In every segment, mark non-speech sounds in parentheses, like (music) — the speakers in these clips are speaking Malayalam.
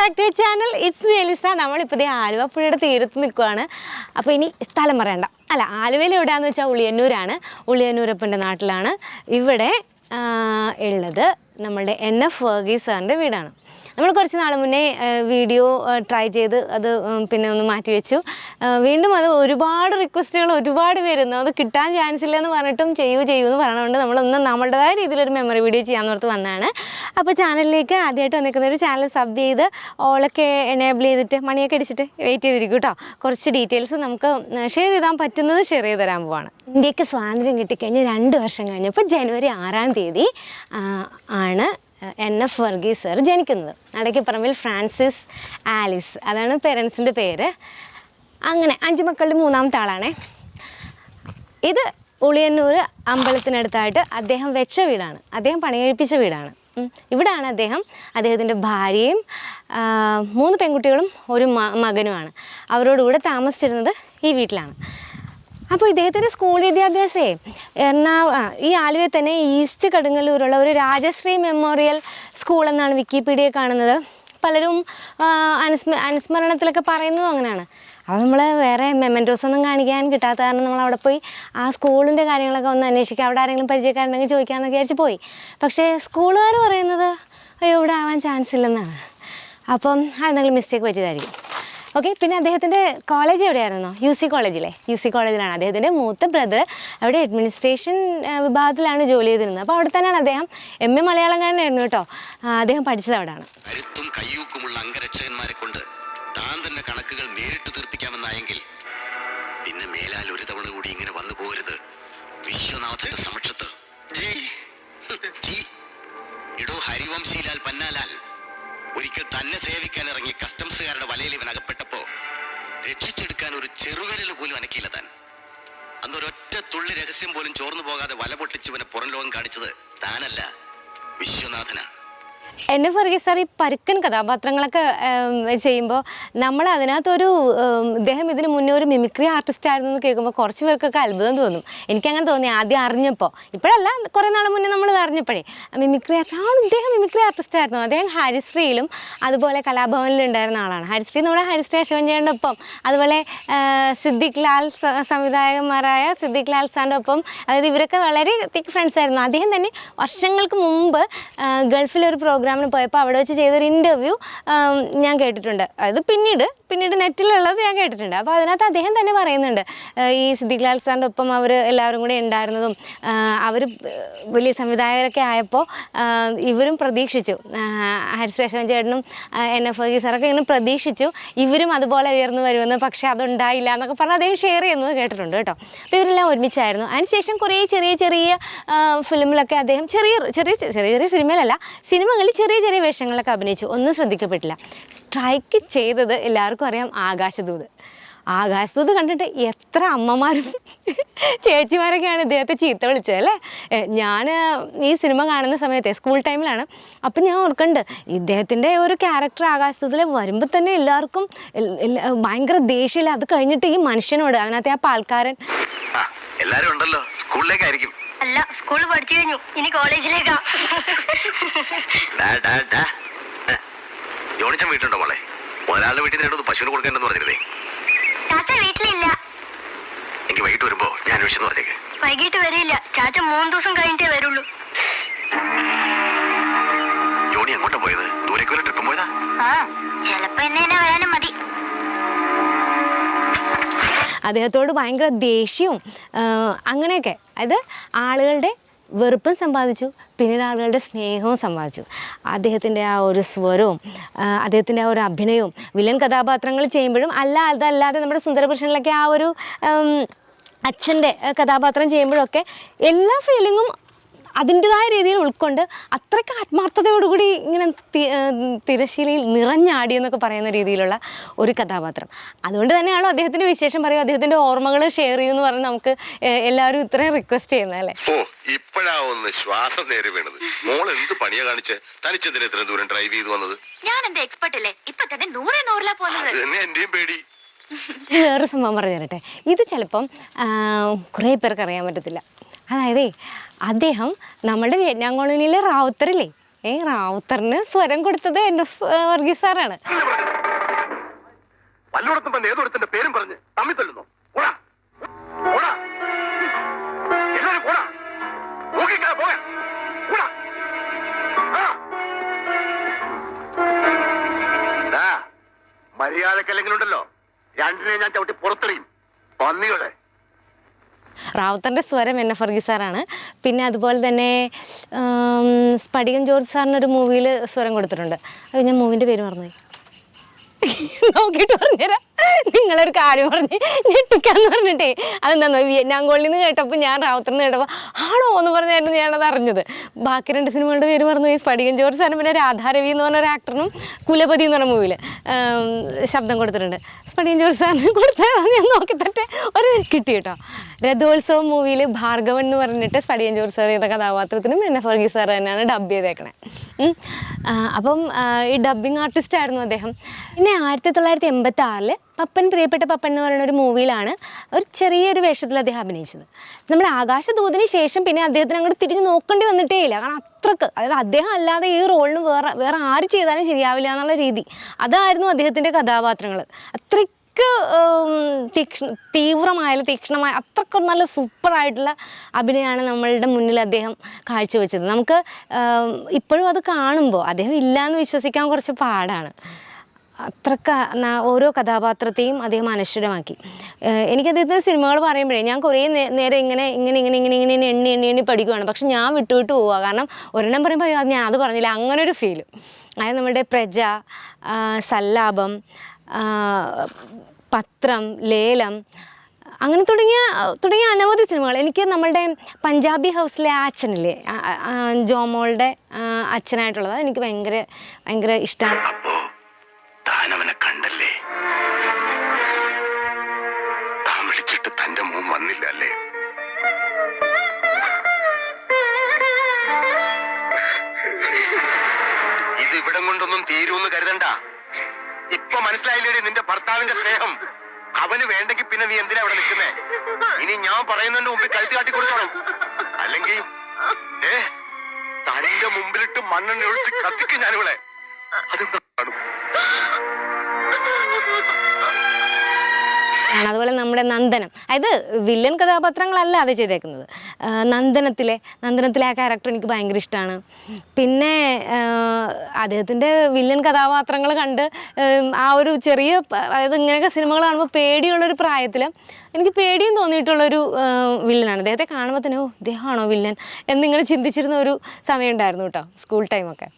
Back to channel. It's me Eliza നമ്മളിപ്പോൾ ആലുവ പുഴയുടെ തീരത്ത് നിൽക്കുവാണ്. അപ്പോൾ ഇനി സ്ഥലം പറയണ്ട. അല്ല ആലുവയിൽ എവിടെയാന്ന് വെച്ചാൽ ഉളിയന്നൂരാണ്. ഉളിയന്നൂരപ്പന്റെ നാട്ടിലാണ്. ഇവിടെ ഉള്ളത് നമ്മളുടെ എൻ എഫ് വർഗീസ് വീടാണ്. നമ്മൾ കുറച്ച് നാൾ മുന്നേ വീഡിയോ ട്രൈ ചെയ്ത് അത് പിന്നെ ഒന്ന് മാറ്റി വെച്ചു. വീണ്ടും അത് ഒരുപാട് റിക്വസ്റ്റുകൾ ഒരുപാട് പേരുന്നു. അത് കിട്ടാൻ ചാൻസ് ഇല്ലെന്ന് പറഞ്ഞിട്ടും ചെയ്യൂ ചെയ്യൂ എന്ന് പറഞ്ഞുകൊണ്ട് നമ്മളൊന്ന് നമ്മളുടേതായ രീതിയിലൊരു മെമ്മറി വീഡിയോ ചെയ്യാൻ ഓർത്ത് വന്നതാണ്. അപ്പോൾ ചാനലിലേക്ക് ആദ്യമായിട്ട് വന്നിരിക്കുന്ന ഒരു ചാനൽ സബ് ചെയ്ത് ഓളൊക്കെ എനേബിൾ ചെയ്തിട്ട് മണിയൊക്കെ അടിച്ചിട്ട് വെയിറ്റ് ചെയ്തിരിക്കും കേട്ടോ കുറച്ച് ഡീറ്റെയിൽസ് നമുക്ക് ഷെയർ ചെയ്താൻ പറ്റുന്നത് ഷെയർ ചെയ്ത് തരാൻ പോവാണ്. ഇന്ത്യയ്ക്ക് സ്വാതന്ത്ര്യം കിട്ടിക്കഴിഞ്ഞ് രണ്ട് വർഷം കഴിഞ്ഞപ്പോൾ ജനുവരി ആറാം തീയതി ആണ് എൻ എഫ് വർഗീസ് സാർ ജനിക്കുന്നത്. Adakkaparambil Francis Alice. അതാണ് പേരൻസിന്റെ പേര്. അങ്ങനെ അഞ്ച് മക്കളുടെ മൂന്നാമത്തെ ആളാണേ. ഇത് ഉളിയന്നൂർ അമ്പലത്തിനടുത്തായിട്ട് അദ്ദേഹം വെച്ച വീടാണ്. അദ്ദേഹം പണികഴിപ്പിച്ച വീടാണ്. ഇവിടാണ് അദ്ദേഹം അദ്ദേഹത്തിന്റെ ഭാര്യയും മൂന്ന് പെൺകുട്ടികളും ഒരു മകനുമാണ്. അവരോടുകൂടെ താമസിച്ചിരുന്നത് ഈ വീട്ടിലാണ്. അപ്പോൾ ഇദ്ദേഹത്തിന്റെ സ്കൂൾ വിദ്യാഭ്യാസേ എറണാകുളം ഈ ആലുവയിൽ തന്നെ ഈസ്റ്റ് കടുങ്ങല്ലൂരുള്ള ഒരു രാജശ്രീ മെമ്മോറിയൽ സ്കൂൾ എന്നാണ് വിക്കിപീഡിയ കാണുന്നത്. പലരും അനുസ്മ അനുസ്മരണത്തിലൊക്കെ പറയുന്നതും അങ്ങനെയാണ്. അപ്പോൾ നമ്മൾ വേറെ മെമെന്റോസ് ഒന്നും കാണിക്കാൻ കിട്ടാത്ത കാരണം നമ്മൾ അവിടെ പോയി ആ സ്കൂളിന്റെ കാര്യങ്ങളൊക്കെ ഒന്ന് അന്വേഷിക്കുക അവിടെ ആരെങ്കിലും പരിചയക്കാരുണ്ടെങ്കിൽ ചോദിക്കാമെന്നൊക്കെ വിചാരിച്ച് പോയി. പക്ഷേ സ്കൂളുകാർ പറയുന്നത് അയ്യോ ഇവിടെ ആവാൻ ചാൻസ് ഇല്ലെന്നാണ്. അപ്പം അതെന്തെങ്കിലും മിസ്റ്റേക്ക് പറ്റിയതായിരിക്കും. ഓക്കെ പിന്നെ അദ്ദേഹത്തിന്റെ കോളേജ് എവിടെയായിരുന്നോ? യു സി കോളേജിലെ യു സി കോളേജിലാണ് അദ്ദേഹത്തിന്റെ മൂത്ത ബ്രദർ അവിടെ അഡ്മിനിസ്ട്രേഷൻ വിഭാഗത്തിലാണ് ജോലി ചെയ്തിരുന്നത്. അപ്പോൾ അവിടെ തന്നെയാണ് അദ്ദേഹം എം എ മലയാളംകാരനായിരുന്നു കേട്ടോ. അദ്ദേഹം പഠിച്ചത് അവിടെയാണ്. കരുത്തും കയ്യൂക്കുമുള്ള അംഗരക്ഷകന്മാരെ കൊണ്ട് താൻ തന്നെ കണക്കുകൾ നേരിട്ട് തീർപ്പിക്കാമെന്നായെങ്കിൽ പിന്നെ മേലാൽ ഒരു തവണ കൂടി ഇങ്ങനെ വന്നു പോകരുത് വിശ്വനാഥന്റെ സമക്ഷത്ത്. ഇടോ ഹരിവംശീലാൽ പന്നാലാൽ. ഒരിക്കൽ തന്നെ സേവിക്കാൻ ഇറങ്ങിയ കസ്റ്റംസുകാരുടെ വലയിൽ ഇവൻ അകപ്പെട്ടപ്പോ രക്ഷിച്ചെടുക്കാൻ ഒരു ചെറുവിരൽ പോലും അനക്കിയില്ല താൻ. അന്ന് ഒരൊറ്റ തുള്ളി രഹസ്യം പോലും ചോർന്നു പോകാതെ വല പൊട്ടിച്ചവനെ പുറം ലോകം കാണിച്ചത് താനല്ല വിശ്വനാഥനാ. എന്നെ പറയുക സാർ ഈ പരുക്കൻ കഥാപാത്രങ്ങളൊക്കെ ചെയ്യുമ്പോൾ നമ്മൾ അതിനകത്തൊരു ഇദ്ദേഹം ഇതിന് മുന്നേ ഒരു മിമിക്രി ആർട്ടിസ്റ്റ് ആയിരുന്നു എന്ന് കേൾക്കുമ്പോൾ കുറച്ച് പേർക്കൊക്കെ അത്ഭുതം തോന്നും. എനിക്കങ്ങനെ തോന്നി ആദ്യം അറിഞ്ഞപ്പോൾ ഇപ്പോഴല്ല കുറേ നാൾ മുന്നേ നമ്മൾ അറിഞ്ഞപ്പോഴേ. മിമിക്രി ആർട്ടിസ്റ്റ് ആണ് ഇദ്ദേഹം മിമിക്രി ആർട്ടിസ്റ്റ് ആയിരുന്നു. അദ്ദേഹം ഹരിശ്രീയിലും അതുപോലെ കലാഭവനിലും ഉണ്ടായിരുന്ന ആളാണ്. ഹരിശ്രീ നമ്മുടെ ഹരിശ്രീ അശോകന്റെ ഒപ്പം അതുപോലെ സിദ്ദിഖ് ലാൽ സംവിധായകന്മാരായ സിദ്ദിഖ് ലാൽ സാറിന്റെ ഒപ്പം. അതായത് ഇവരൊക്കെ വളരെ തിക്ക് ഫ്രണ്ട്സ് ആയിരുന്നു. അദ്ദേഹം തന്നെ വർഷങ്ങൾക്ക് മുമ്പ് ഗൾഫിലൊരു പ്രോഗ്രാം പ്രോഗ്രാമിന് പോയപ്പോൾ അവിടെ വെച്ച് ചെയ്തൊരു ഇന്റർവ്യൂ ഞാൻ കേട്ടിട്ടുണ്ട്. അത് പിന്നീട് പിന്നീട് നെറ്റിലുള്ളത് ഞാൻ കേട്ടിട്ടുണ്ട്. അപ്പോൾ അതിനകത്ത് അദ്ദേഹം തന്നെ പറയുന്നുണ്ട്. ഈ സിദ്ദിഖ് ലാൽ സാറിന്റെ ഒപ്പം അവർ എല്ലാവരും കൂടി ഉണ്ടായിരുന്നതും അവർ വലിയ സംവിധായകരൊക്കെ ആയപ്പോൾ ഇവരും പ്രതീക്ഷിച്ചു. ആ, ഹരിശ്രീ ചേട്ടനും എൻ. എഫ്. വർഗീസ് സാറൊക്കെ ഇങ്ങനെ പ്രതീക്ഷിച്ചു. ഇവരും അതുപോലെ ഉയർന്നു വരുമെന്ന് പക്ഷേ അതുണ്ടായില്ല എന്നൊക്കെ പറഞ്ഞ് അദ്ദേഹം ഷെയർ ചെയ്യുന്നത് കേട്ടിട്ടുണ്ട് കേട്ടോ. അപ്പോൾ ഇവരെല്ലാം ഒരുമിച്ചായിരുന്നു. അതിനുശേഷം കുറേ ചെറിയ ചെറിയ ഫിലിമിലൊക്കെ അദ്ദേഹം ചെറിയ ചെറിയ ചെറിയ ചെറിയ സിനിമയിലല്ല സിനിമകളിൽ ചെറിയ ചെറിയ വേഷങ്ങളൊക്കെ അഭിനയിച്ചു. ഒന്നും ശ്രദ്ധിക്കപ്പെട്ടില്ല. സ്ട്രൈക്ക് ചെയ്തത് എല്ലാവർക്കും അറിയാം. ആകാശദൂത്. ആകാശദൂത് കണ്ടിട്ട് എത്ര അമ്മമാരും ചേച്ചിമാരൊക്കെയാണ് ഇദ്ദേഹത്തെ ചീത്ത വിളിച്ചത് അല്ലേ? ഞാൻ ഈ സിനിമ കാണുന്ന സമയത്തെ സ്കൂൾ ടൈമിലാണ്. അപ്പം ഞാൻ ഓർക്കുന്നുണ്ട് ഇദ്ദേഹത്തിന്റെ ഒരു ക്യാരക്ടർ ആകാശത്തിൽ വരുമ്പോൾ തന്നെ എല്ലാവർക്കും ഭയങ്കര ദേഷ്യമില്ല അത് കഴിഞ്ഞിട്ട് ഈ മനുഷ്യനോട് അതിനകത്ത് ആ പാൽക്കാരൻ എല്ലാരും ഉണ്ടല്ലോ. സ്കൂളിലേക്കായിരിക്കും. അല്ല സ്കൂളിൽ പഠിച്ചു കഴിഞ്ഞു. ഇനി കോളേജിലേക്കാ. ജോണിച്ചൻ വീട്ടുണ്ടോ മോളെ? ഒരാളുടെ വീട്ടിൽ നിന്ന് പശുവിന് കൊടുക്കേണ്ടെന്ന് പറഞ്ഞിരുന്നേ. വീട്ടിലില്ല എനിക്ക് വൈകിട്ട് വരുമ്പോ ഞാൻ അന്വേഷിച്ചു പറഞ്ഞേക്ക്. വൈകിട്ട് വരില്ല. ചാച്ച മൂന്ന് ദിവസം കഴിഞ്ഞിട്ടേ വരുള്ളൂ. ജോണി എങ്ങോട്ടാ പോയത്? ദൂരേക്ക് വരെ ട്രിപ്പ് പോയതാ? ആ ചെലപ്പോ എന്നെ തന്നെ വരാനും മതി. അദ്ദേഹത്തോട് ഭയങ്കര ദേഷ്യവും അങ്ങനെയൊക്കെ. അത് ആളുകളുടെ വെറുപ്പും സമ്പാദിച്ചു. പിന്നീട് ആളുകളുടെ സ്നേഹവും സമ്പാദിച്ചു. അദ്ദേഹത്തിന്റെ ആ ഒരു സ്വരവും അദ്ദേഹത്തിന്റെ ആ ഒരു അഭിനയവും വില്ലൻ കഥാപാത്രങ്ങൾ ചെയ്യുമ്പോഴും അല്ല അതല്ലാതെ നമ്മുടെ സുന്ദരപുരുഷനിലൊക്കെ ആ ഒരു അച്ഛന്റെ കഥാപാത്രം ചെയ്യുമ്പോഴൊക്കെ എല്ലാ ഫീലിങ്ങും അതിന്റെതായ രീതിയിൽ ഉൾക്കൊണ്ട് അത്രയ്ക്ക് ആത്മാർത്ഥതയോടുകൂടി ഇങ്ങനെ തിരശീലയിൽ ഏഹ് തിരശ്ശീലയിൽ നിറഞ്ഞാടി എന്നൊക്കെ പറയുന്ന രീതിയിലുള്ള ഒരു കഥാപാത്രം. അതുകൊണ്ട് തന്നെയാണോ അദ്ദേഹത്തിന്റെ വിശേഷം പറയുക. അദ്ദേഹത്തിന്റെ ഓർമ്മകൾ ഷെയർ ചെയ്യുമെന്ന് പറഞ്ഞ് നമുക്ക് എല്ലാവരും ഇത്രയും റിക്വസ്റ്റ് ചെയ്യുന്നത് അല്ലേ? ഓ ഇപ്പോഴാ ഒന്ന് ശ്വാസം നേരെ വീണത്. മോൾ എന്ത് പണിയാ കാണിച്ച്? തനിച്ചെന്തിനാ ഇത്രയും ദൂരം ഡ്രൈവ് ചെയ്ത് വന്നത്? ഞാൻ എന്താ എക്സ്പെർട്ട് അല്ലേ? ഇപ്പൊ തന്നെ നൂറേ നൂറിലാ പോകുന്നത്. എന്റെയും പേടി. വേറെ വേറൊരു സംഭവം പറഞ്ഞു തരട്ടെ ഇത് ചിലപ്പം കുറേ പേർക്ക് അറിയാൻ പറ്റത്തില്ല. അതായതേ അദ്ദേഹം നമ്മുടെ വിയറ്റ്നാം കോളനിയിലെ റാവുത്തറില്ലേ? ഏ റാവുത്തറിന് സ്വരം കൊടുത്തത് എന്റെ വർഗീസ് സാറാണ്. വല്ലോടത്തും വന്ന് ഏതോടത്തിന്റെ പേരും പറഞ്ഞ് തമ്മി തല്ലുന്നു? മര്യാദക്കല്ലെങ്കിലുണ്ടല്ലോ. രണ്ടിനെ ഞാൻ ചവിട്ടി പുറത്തെറിയും. പന്നികളെ. റാവുത്തറിന്റെ സ്വരം എൻ എഫ് വർഗീസ് സാറാണ്. പിന്നെ അതുപോലെ തന്നെ സ്പടികം ജോർജ് സാറിനൊരു മൂവിയിൽ സ്വരം കൊടുത്തിട്ടുണ്ട്. അത് ഞാൻ മൂവിന്റെ പേര് മറന്നുപോയി. (laughs) നോക്കിയിട്ട് പറഞ്ഞുതരാം. നിങ്ങളൊരു കാര്യം പറഞ്ഞ് ഞെട്ടിക്കാന്ന് പറഞ്ഞിട്ടേ അതെന്താന്ന് വിയറ്റ്നാം കോളിൽ നിന്ന് കേട്ടപ്പോൾ ഞാൻ റാവുത്തറിന്ന് കേട്ടപ്പോൾ ആണോ എന്ന് പറഞ്ഞായിരുന്നു ഞാനത് അറിഞ്ഞത്. ബാക്കി രണ്ട് സിനിമകളുടെ പേര് മറന്നുപോയി സ്പടികൻ ജോർജ് സാറിന് പിന്നെ രാധാരവി എന്ന് പറഞ്ഞ ഒരു ആക്ടറിനും കുലപതി എന്ന് പറഞ്ഞ മൂവിയിൽ ശബ്ദം കൊടുത്തിട്ടുണ്ട്. സ്പടികൻ ജോർജ് സാറിന് കൊടുത്താൽ ഞാൻ നോക്കി തട്ടെ. ഒരു കിട്ടി കേട്ടോ. രഥോത്സവം മൂവിയിൽ ഭാർഗവൻ എന്ന് പറഞ്ഞിട്ട് സ്പടികൻ ജോർജ് സാർ ചെയ്ത കഥാപാത്രത്തിനും എന്നെ ഫർഗീസ് സാർ തന്നെയാണ് ഡബ് ചെയ്തേക്കണേ. അപ്പം ഈ ഡബ്ബിംഗ് ആർട്ടിസ്റ്റ് ആയിരുന്നു അദ്ദേഹം. പിന്നെ ആയിരത്തി തൊള്ളായിരത്തി എൺപത്തി ആറിൽ പപ്പൻ പ്രിയപ്പെട്ട പപ്പൻ എന്ന് പറയുന്ന ഒരു മൂവിയിലാണ് ഒരു ചെറിയൊരു വേഷത്തിൽ അദ്ദേഹം അഭിനയിച്ചത്. നമ്മുടെ ആകാശദൂതിന് ശേഷം പിന്നെ അദ്ദേഹത്തിന് അങ്ങോട്ട് തിരിഞ്ഞ് നോക്കേണ്ടി വന്നിട്ടേ ഇല്ല. കാരണം അത്രയ്ക്ക് അതായത് അദ്ദേഹം അല്ലാതെ ഈ റോളിന് വേറെ വേറെ ആര് ചെയ്താലും ശരിയാവില്ല എന്നുള്ള രീതി. അതായിരുന്നു അദ്ദേഹത്തിന്റെ കഥാപാത്രങ്ങൾ അത്രയ്ക്ക് തീക്ഷണ തീവ്രമായാലും തീക്ഷ്ണമായ അത്രയ്ക്ക് നല്ല സൂപ്പറായിട്ടുള്ള അഭിനയമാണ് നമ്മളുടെ മുന്നിൽ അദ്ദേഹം കാഴ്ചവെച്ചത്. നമുക്ക് ഇപ്പോഴും അത് കാണുമ്പോൾ അദ്ദേഹം ഇല്ലയെന്ന് വിശ്വസിക്കാൻ കുറച്ച് പാടാണ്. അത്രക്ക ഓരോ കഥാപാത്രത്തെയും അദ്ദേഹം അനശ്വരമാക്കി. ഏഹ് എനിക്ക് അദ്ദേഹത്തിന്റെ സിനിമകൾ പറയുമ്പോഴേ ഞാൻ കുറേ നേരം ഇങ്ങനെ ഇങ്ങനെ ഇങ്ങനെ ഇങ്ങനെ ഇങ്ങനെ ഇങ്ങനെ എണ്ണി എണ്ണി എണ്ണി പഠിക്കുവാണ്. പക്ഷെ ഞാൻ വിട്ടു വിട്ടു പോവുക കാരണം ഒരെണ്ണം പറയുമ്പോൾ അത് ഞാൻ അത് പറഞ്ഞില്ല. അങ്ങനെ ഒരു ഫീൽ. അതായത് നമ്മുടെ പ്രജ സല്ലാപം പത്രം ലേലം അങ്ങനെ തുടങ്ങിയ തുടങ്ങിയ അനവധി സിനിമകൾ. എനിക്ക് നമ്മളുടെ പഞ്ചാബി ഹൗസിലെ ആ അച്ഛനില്ലേ ജോമോളുടെ അച്ഛനായിട്ടുള്ളത് എനിക്ക് ഭയങ്കര ഭയങ്കര ഇഷ്ടമാണ് ഇവിടം കൊണ്ടൊന്നും തീരൂന്ന് കരുതണ്ട. ഇപ്പൊ മനസ്സിലായില്ലേടി നിന്റെ ഭർത്താവിന്റെ സ്നേഹം. അവന് വേണ്ടെങ്കിൽ പിന്നെ നീ എന്തിനാ അവിടെ നിൽക്കുന്നേ? ഇനി ഞാൻ പറയുന്നതിന്റെ മുമ്പിൽ കഴുത്തി കാട്ടി കൊടുക്കണം അല്ലെങ്കിൽ ഏ തന്റെ മുമ്പിലിട്ട് മണ്ണെണ്ണ ഒഴിച്ച് കത്തിക്കും ഞാനിവിടെ അത് കാണും. അതുപോലെ നമ്മുടെ നന്ദനം. അതായത് വില്ലൻ കഥാപാത്രങ്ങളല്ല അത് ചെയ്തേക്കുന്നത്. നന്ദനത്തിലെ നന്ദനത്തിലെ ആ ക്യാരക്ടർ എനിക്ക് ഭയങ്കര ഇഷ്ടമാണ് പിന്നെ അദ്ദേഹത്തിന്റെ വില്ലൻ കഥാപാത്രങ്ങൾ കണ്ട് ആ ഒരു ചെറിയ അതായത് ഇങ്ങനെയൊക്കെ സിനിമകൾ കാണുമ്പോൾ പേടിയുള്ളൊരു പ്രായത്തിൽ എനിക്ക് പേടിയും തോന്നിയിട്ടുള്ളൊരു വില്ലനാണ്. അദ്ദേഹത്തെ കാണുമ്പോൾ തന്നെ ഓ ഇദ്ദേഹമാണോ വില്ലൻ? എന്നിങ്ങനെ ചിന്തിച്ചിരുന്ന ഒരു സമയം ഉണ്ടായിരുന്നു കേട്ടോ സ്കൂൾ ടൈമൊക്കെ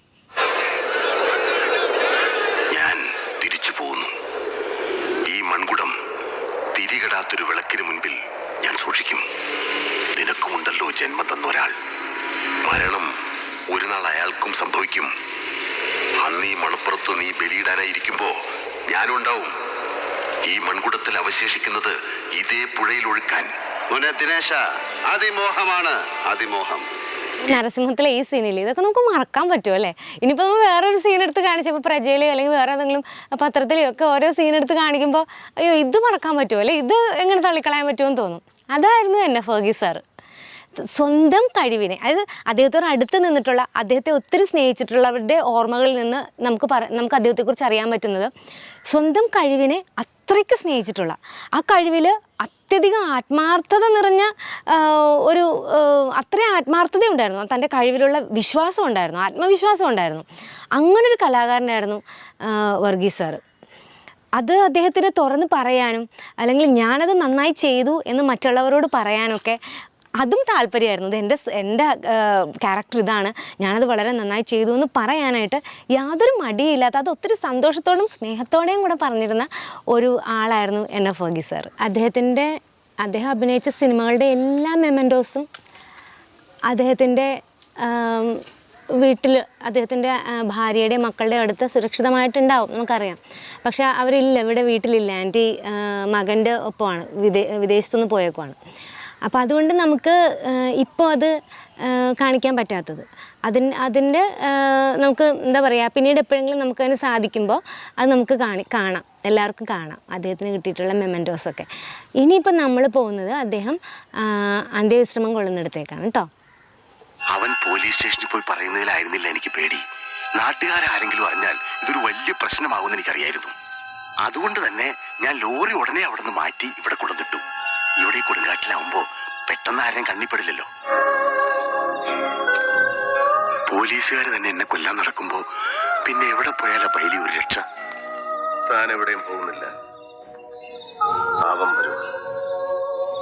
ഞാനും ഉണ്ടാവും ഈ മൺകുടത്തിൽ അവശേഷിക്കുന്നത് ഇതേ പുഴയിൽ ഒഴുക്കാൻ. മോനെ ദിനേശ അതിമോഹമാണ് അതിമോഹം. നരസിംഹത്തിലെ ഈ സീനിൽ ഇതൊക്കെ നമുക്ക് മറക്കാൻ പറ്റുമോ അല്ലേ? ഇനിയിപ്പോൾ നമ്മൾ വേറൊരു സീൻ എടുത്ത് കാണിച്ചപ്പോൾ പ്രജയിലെയോ അല്ലെങ്കിൽ വേറെ ഏതെങ്കിലും പത്രത്തിലെയോ ഒക്കെ ഓരോ സീൻ എടുത്ത് കാണിക്കുമ്പോൾ അയ്യോ ഇത് മറക്കാൻ പറ്റുമോ? അല്ലേ? ഇത് എങ്ങനെ തള്ളിക്കളയാൻ പറ്റുമെന്ന് തോന്നും. അതായിരുന്നു എന്നെ ഫർഗീസ് സാറ്. സ്വന്തം കഴിവിനെ അതായത് അദ്ദേഹത്തോട് അടുത്ത് നിന്നിട്ടുള്ള അദ്ദേഹത്തെ ഒത്തിരി സ്നേഹിച്ചിട്ടുള്ളവരുടെ ഓർമ്മകളിൽ നിന്ന് നമുക്ക് പറ നമുക്ക് അദ്ദേഹത്തെക്കുറിച്ച് അറിയാൻ പറ്റുന്നത് സ്വന്തം കഴിവിനെ അത്രയ്ക്ക് സ്നേഹിച്ചിട്ടുള്ള ആ കഴിവിൽ അത്യധികം ആത്മാർത്ഥത നിറഞ്ഞ ഒരു അത്രയും ആത്മാർത്ഥത ഉണ്ടായിരുന്നു. തന്റെ കഴിവിലുള്ള വിശ്വാസം ഉണ്ടായിരുന്നു ആത്മവിശ്വാസം ഉണ്ടായിരുന്നു. അങ്ങനൊരു കലാകാരനായിരുന്നു വർഗീസ് സാറ്. അത് അദ്ദേഹത്തിന് തുറന്ന് പറയാനും അല്ലെങ്കിൽ ഞാനത് നന്നായി ചെയ്തു എന്ന് മറ്റുള്ളവരോട് പറയാനൊക്കെ അതും താല്പര്യമായിരുന്നു. ഇത് എന്റെ എന്റെ ക്യാരക്ടർ ഇതാണ്. ഞാനത് വളരെ നന്നായി ചെയ്തു എന്ന് പറയാനായിട്ട് യാതൊരു മടിയില്ലാത്ത അത് ഒത്തിരി സന്തോഷത്തോടും സ്നേഹത്തോടെയും കൂടെ പറഞ്ഞിരുന്ന ഒരു ആളായിരുന്നു എൻ എഫ് വർഗീസ് സാർ അദ്ദേഹത്തിന്റെ അദ്ദേഹം അഭിനയിച്ച സിനിമകളുടെ എല്ലാ മെമന്റോസും അദ്ദേഹത്തിന്റെ വീട്ടിൽ അദ്ദേഹത്തിന്റെ ഭാര്യയുടെ മക്കളുടെ അടുത്ത് സുരക്ഷിതമായിട്ടുണ്ടാവും നമുക്കറിയാം. പക്ഷേ അവരില്ല ഇവിടെ വീട്ടിലില്ല. ആന്റി മകന്റെ ഒപ്പമാണ്. വിദേ വിദേശത്തുനിന്ന് പോയേക്കുവാണ്. അപ്പോൾ അതുകൊണ്ട് നമുക്ക് ഇപ്പോൾ അത് കാണിക്കാൻ പറ്റാത്തത്. അതിന് അതിന്റെ നമുക്ക് എന്താ പറയുക പിന്നീട് എപ്പോഴെങ്കിലും നമുക്കതിന് സാധിക്കുമ്പോൾ അത് നമുക്ക് കാണി കാണാം. എല്ലാവർക്കും കാണാം. അദ്ദേഹത്തിന് കിട്ടിയിട്ടുള്ള മെമന്റോസൊക്കെ ഇനിയിപ്പോൾ നമ്മൾ പോകുന്നത് അദ്ദേഹം അന്ത്യവിശ്രമം കൊള്ളുന്നിടത്തേക്കാണ് കേട്ടോ. അവൻ പോലീസ് സ്റ്റേഷനിൽ പോയി പറയുന്നതിലായിരുന്നില്ല എനിക്ക് പേടി. നാട്ടുകാരാരെങ്കിലും അറിഞ്ഞാൽ ഇതൊരു വലിയ പ്രശ്നമാകുമെന്ന് എനിക്കറിയായിരുന്നു. അതുകൊണ്ട് തന്നെ ഞാൻ ലോറി ഉടനെ അവിടെ നിന്ന് മാറ്റി ഇവിടെ കൊണ്ടുവന്നിട്ടു. ഇവിടെ ഈ കൊടുങ്കാട്ടിലാവുമ്പോ പെട്ടെന്ന് ആരെയും കണ്ണിപ്പെടില്ലല്ലോ. പോലീസുകാർ തന്നെ എന്നെ കൊല്ലാൻ നടക്കുമ്പോ പിന്നെ എവിടെ പോയാലാ പൈലി ഒരു രക്ഷ? താൻ എവിടെയും പോകുന്നില്ല വരും.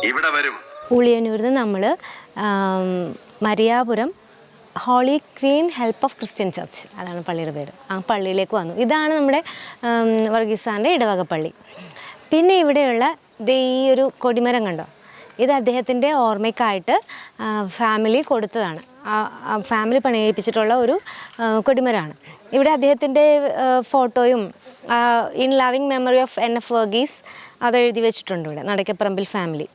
ഇവിടെ വരും. ഉളിയന്നൂരിൽ നിന്ന് നമ്മൾ Mariyapuram holy queen help of Christian church അതാണ് പള്ളിയുടെ പേര്. ആ പള്ളിയിലേക്ക് വന്നു. ഇതാണ് നമ്മുടെ വർഗീസാന്റെ ഇടവക പള്ളി. പിന്നെ ഇവിടെയുള്ള ഈ ഒരു കൊടിമരം കണ്ടോ? ഇത് അദ്ദേഹത്തിന്റെ ഓർമ്മയ്ക്കായിട്ട് ഫാമിലി കൊടുത്തതാണ്. ഫാമിലി പണിയിപ്പിച്ചിട്ടുള്ള ഒരു കൊടിമരമാണ് ഇവിടെ അദ്ദേഹത്തിന്റെ ഫോട്ടോയും in loving memory of N F Varghese അത് എഴുതി വെച്ചിട്ടുണ്ട് ഇവിടെ നടക്കപ്പറമ്പിൽ ഫാമിലി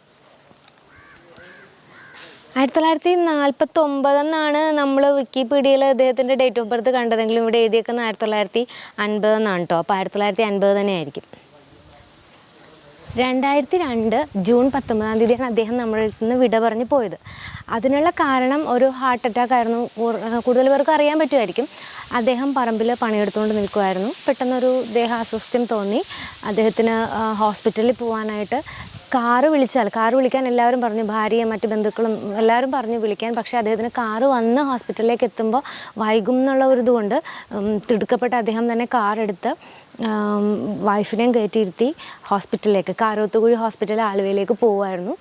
ആയിരത്തി തൊള്ളായിരത്തി നാൽപ്പത്തി ഒമ്പതെന്നാണ് നമ്മൾ വിക്കിപീഡിയയിൽ അദ്ദേഹത്തിന്റെ ഡേറ്റ് ഓഫ് ബർത്ത് കണ്ടതെങ്കിലും ഇവിടെ എഴുതിയേക്കുന്നത് ആയിരത്തി തൊള്ളായിരത്തി അൻപതെന്നാണ് കേട്ടോ അപ്പോൾ ആയിരത്തി തൊള്ളായിരത്തി അൻപത് തന്നെ ആയിരിക്കും രണ്ടായിരത്തി രണ്ട് ജൂൺ പത്തൊമ്പതാം തീയതിയാണ് അദ്ദേഹം നമ്മളിൽ നിന്ന് വിട പറഞ്ഞ് പോയത്. അതിനുള്ള കാരണം ഒരു ഹാർട്ട് അറ്റാക്ക് ആയിരുന്നു. കൂടുതൽ പേർക്ക് അറിയാൻ പറ്റുമായിരിക്കും. അദ്ദേഹം പറമ്പിൽ പണിയെടുത്തുകൊണ്ട് നിൽക്കുമായിരുന്നു പെട്ടെന്നൊരു ദേഹാസ്വാസ്ഥ്യം തോന്നി. അദ്ദേഹത്തിന് ഹോസ്പിറ്റലിൽ പോകാനായിട്ട് കാറ് വിളിച്ചാൽ കാറ് വിളിക്കാൻ എല്ലാവരും പറഞ്ഞു ഭാര്യയും മറ്റു ബന്ധുക്കളും എല്ലാവരും പറഞ്ഞു വിളിക്കാൻ പക്ഷേ അദ്ദേഹത്തിന് കാറ് വന്ന് ഹോസ്പിറ്റലിലേക്ക് എത്തുമ്പോൾ വൈകും എന്നുള്ള ഒരു ഇതുകൊണ്ട് തിടുക്കപ്പെട്ട് അദ്ദേഹം തന്നെ കാറെടുത്ത് വൈഫിനെയും കയറ്റിയിരുത്തി ഹോസ്പിറ്റലിലേക്ക് കാരോത്തുകുഴി ഹോസ്പിറ്റൽ ആലുവയിലേക്ക് പോവുമായിരുന്നു.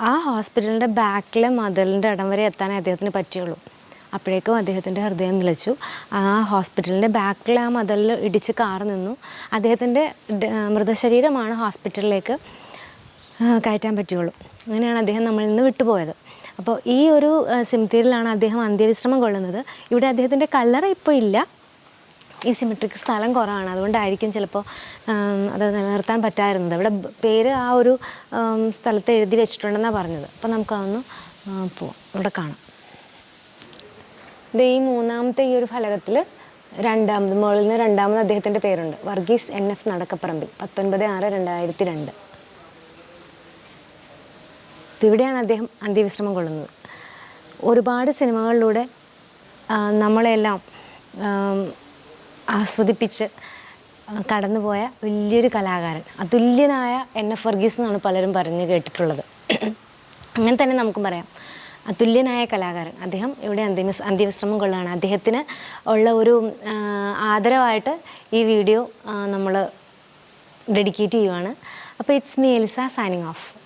ആ, ഹോസ്പിറ്റലിന്റെ ബാക്കിലെ മതിലിന്റെ ഇടം വരെ എത്താനേ അദ്ദേഹത്തിന് പറ്റിയുള്ളൂ. അപ്പോഴേക്കും അദ്ദേഹത്തിന്റെ ഹൃദയം നിലച്ചു. ആ ഹോസ്പിറ്റലിന്റെ ബാക്കിൽ ആ മതിലിൽ ഇടിച്ച് കാറ് നിന്നു. അദ്ദേഹത്തിന്റെ മൃതശരീരമാണ് ഹോസ്പിറ്റലിലേക്ക് കയറ്റാൻ പറ്റുള്ളൂ. അങ്ങനെയാണ് അദ്ദേഹം നമ്മളിൽ നിന്ന് വിട്ടുപോയത്. അപ്പോൾ ഈ ഒരു സിമിത്തേരിയിലാണ് അദ്ദേഹം അന്ത്യവിശ്രമം കൊള്ളുന്നത്. ഇവിടെ അദ്ദേഹത്തിന്റെ കല്ലറ ഇപ്പോൾ ഇല്ല. ഈ സിമിട്രിക്ക് സ്ഥലം കുറവാണ്. അതുകൊണ്ടായിരിക്കും ചിലപ്പോൾ അത് നിലനിർത്താൻ പറ്റാതിരുന്നത്. അവിടെ പേര് ആ ഒരു സ്ഥലത്ത് എഴുതി വെച്ചിട്ടുണ്ടെന്നാണ് പറഞ്ഞത്. അപ്പോൾ നമുക്കതൊന്ന് പോവാം. ഇവിടെ കാണാം. ഇത് ഈ മൂന്നാമത്തെ ഈ ഒരു ഫലകത്തിൽ രണ്ടാമത് മുകളിൽ നിന്ന് രണ്ടാമത് അദ്ദേഹത്തിന്റെ പേരുണ്ട്. വർഗീസ് എൻ എഫ് നടക്കപ്പറമ്പിൽ പത്തൊൻപത് ആറ് രണ്ടായിരത്തി രണ്ട്. അപ്പോൾ ഇവിടെയാണ് അദ്ദേഹം അന്ത്യവിശ്രമം കൊള്ളുന്നത്. ഒരുപാട് സിനിമകളിലൂടെ നമ്മളെല്ലാം ആസ്വദിപ്പിച്ച് കടന്നുപോയ വലിയൊരു കലാകാരൻ. അതുല്യനായ എൻ എഫ് വർഗീസ് എന്നാണ് പലരും പറഞ്ഞ് കേട്ടിട്ടുള്ളത്. അങ്ങനെ തന്നെ നമുക്കും പറയാം. അതുല്യനായ കലാകാരൻ. അദ്ദേഹം ഇവിടെ അന്തിമ അന്ത്യവിശ്രമം കൊള്ളുകയാണ്. അദ്ദേഹത്തിന് ഉള്ള ഒരു ആദരവായിട്ട് ഈ വീഡിയോ നമ്മൾ ഡെഡിക്കേറ്റ് ചെയ്യുവാണ്. അപ്പോൾ it's me Eliza signing off.